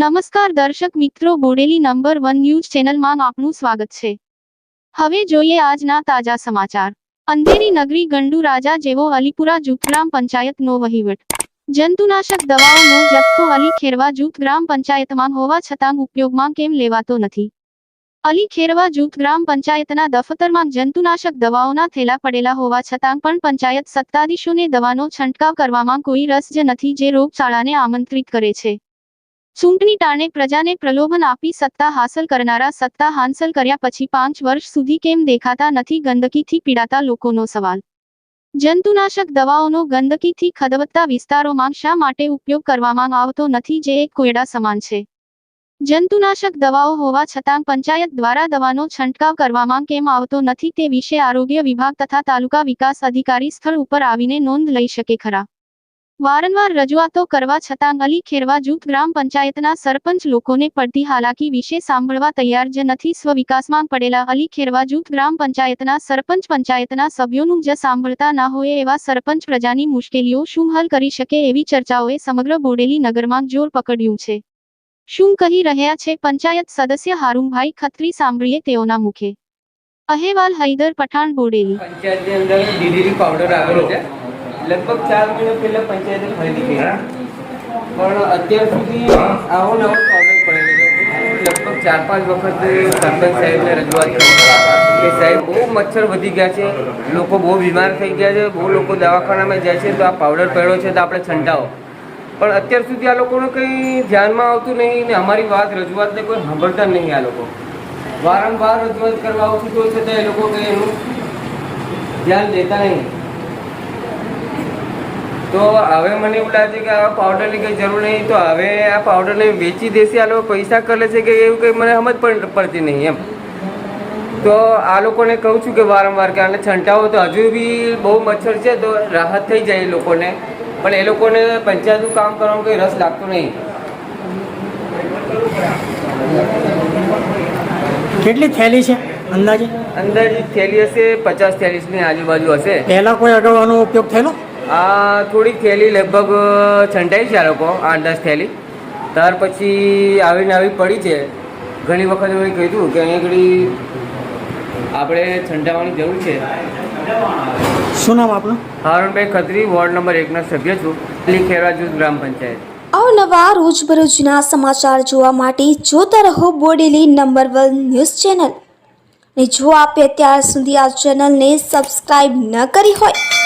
નમસ્કાર દર્શક મિત્રો, બોડેલી નંબર વન ન્યૂઝ ચેનલમાં આપનું સ્વાગત છે. હવે જોઈએ આજના તાજા સમાચાર. અંધેરી નગરી ગંડુ રાજા જેવો અલીપુરા જૂથ ગ્રામ પંચાયતનો વહીવટ. જંતુનાશક દવાઓનો જથ્થો અલી ખેરવા જૂથ ગ્રામ પંચાયતમાં હોવા છતાં ઉપયોગમાં કેમ લેવાતો નથી. અલી ખેરવા જૂથ ગ્રામ પંચાયતના દફતરમાં જંતુનાશક દવાઓના થેલા પડેલા હોવા છતાં પણ પંચાયત સત્તાધીશોને દવાનો છંટકાવ કરવામાં કોઈ રસ જ નથી, જે રોગચાળાને આમંત્રિત કરે છે. ચૂંટણી ટાણે પ્રજાને પ્રલોભન આપી સત્તા હાંસલ કરનારા સત્તા હાંસલ કર્યા પછી પાંચ વર્ષ સુધી કેમ દેખાતા નથી ગંદકીથી પીડાતા લોકોનો સવાલ. જંતુનાશક દવાઓનો ગંદકીથી ખદવત્તા વિસ્તારોમાં શા માટે ઉપયોગ કરવામાં આવતો નથી જે એક કોયડા સમાન છે? જંતુનાશક દવાઓ હોવા છતાં પંચાયત દ્વારા દવાનો છંટકાવ કરવામાં કેમ આવતો નથી તે વિશે આરોગ્ય વિભાગ તથા તાલુકા વિકાસ અધિકારી સ્થળ ઉપર આવીને નોંધ લઈ શકે ખરા. વારંવાર રજૂઆતો કરવા છતાં અલી ખેરવા જૂથ ગ્રામ પંચાયતના સરપંચ લોકોને પડતી હાલાકી વિશે સાંભળવા તૈયાર જ નથી. સ્વવિકાસમાં પડેલા અલી ખેરવા જૂથ ગ્રામ પંચાયતના સરપંચ પંચાયતના સભ્યોનું જ સાંભળતા ના હોય એવા સરપંચ પ્રજાની મુશ્કેલીઓ શું હલ કરી શકે એવી ચર્ચાઓએ સમગ્ર બોડેલી નગરમાં જોર પકડ્યું છે. શું કહી રહ્યા છે? પંચાયત સદસ્ય હારૂમભાઈ ખત્રી સાંભળીએ તેઓના મુખે. અહેવાલ હૈદર પઠાણ બોડેલી. પંચાયતની અંદર ડીડીટી પાવડર આવેલો છે. લગભગ ચાર મહિના પહેલા પંચાયતે ખરીદી કરી. પણ અત્યાર સુધી આવો નવો પાવડર પડેલો છે લગભગ ચાર પાંચ વખત સરપંચ સાહેબને રજૂઆત કરી. કે સાહેબ બહુ મચ્છર વધી ગયા છે. લોકો બહુ બીમાર થઈ ગયા છે. બહુ લોકો દવાખાનામાં જાય છે. તો આ પાવડર પડ્યો છે તો આપણે છંટાવો. પણ અત્યાર સુધી આ લોકોનું કંઈ ધ્યાનમાં આવતું નહીં ને અમારી વાત રજૂઆતને કોઈ સાંભળતા નહીં આ લોકો. વારંવાર રજૂઆત કરવા આવું છું તો છતાં એ લોકો કંઈ એનું ધ્યાન દેતા નહીં. તો હવે મને એવું લાગે છે કે આ પાવડરની કંઈ જરૂર નહીં તો હવે આ પાવડરને વેચી દેશે આ લોકો પૈસા કરે છે કે એવું કંઈ મને સમજ પણ પડતી નહીં એમ. તો આ લોકોને કહું છું કે વારંવાર કે આને છંટાવો તો હજુ બી બહુ મચ્છર છે તો રાહત થઈ જાય એ લોકોને. પણ એ લોકોને પંચાયતનું કામ કરવાનું કંઈ રસ લાગતો નહીં. કેટલી થેલી છે અંદાજે? અંદાજે થેલી હશે પચાસ થેલીસની આજુબાજુ હશે. પહેલાં કોઈ અગાઉ આનો ઉપયોગ થયેલો? આ થોડીક થેલી લગભગ છંટાઈ છે આ લોકો આઠ દસ થેલી. ત્યાર પછી આવીને આવી પડી છે. ઘણી વખત એવું કીધું કે અહીંયા ઘડી આપણે છંટાવાની જરૂર છે. શું નામ આપનું? હારણભાઈ ખત્રી વોર્ડ નંબર એકના સભ્ય છું. લીલી ખેરવા જૂથ ગ્રામ પંચાયત. અવનવા રોજબરોજના સમાચાર જોવા માટે જોતા રહો Bodeli number one news channel. ને જો આપે અત્યાર સુધી આ ચેનલને સબસ્ક્રાઇબ ન કરી હોય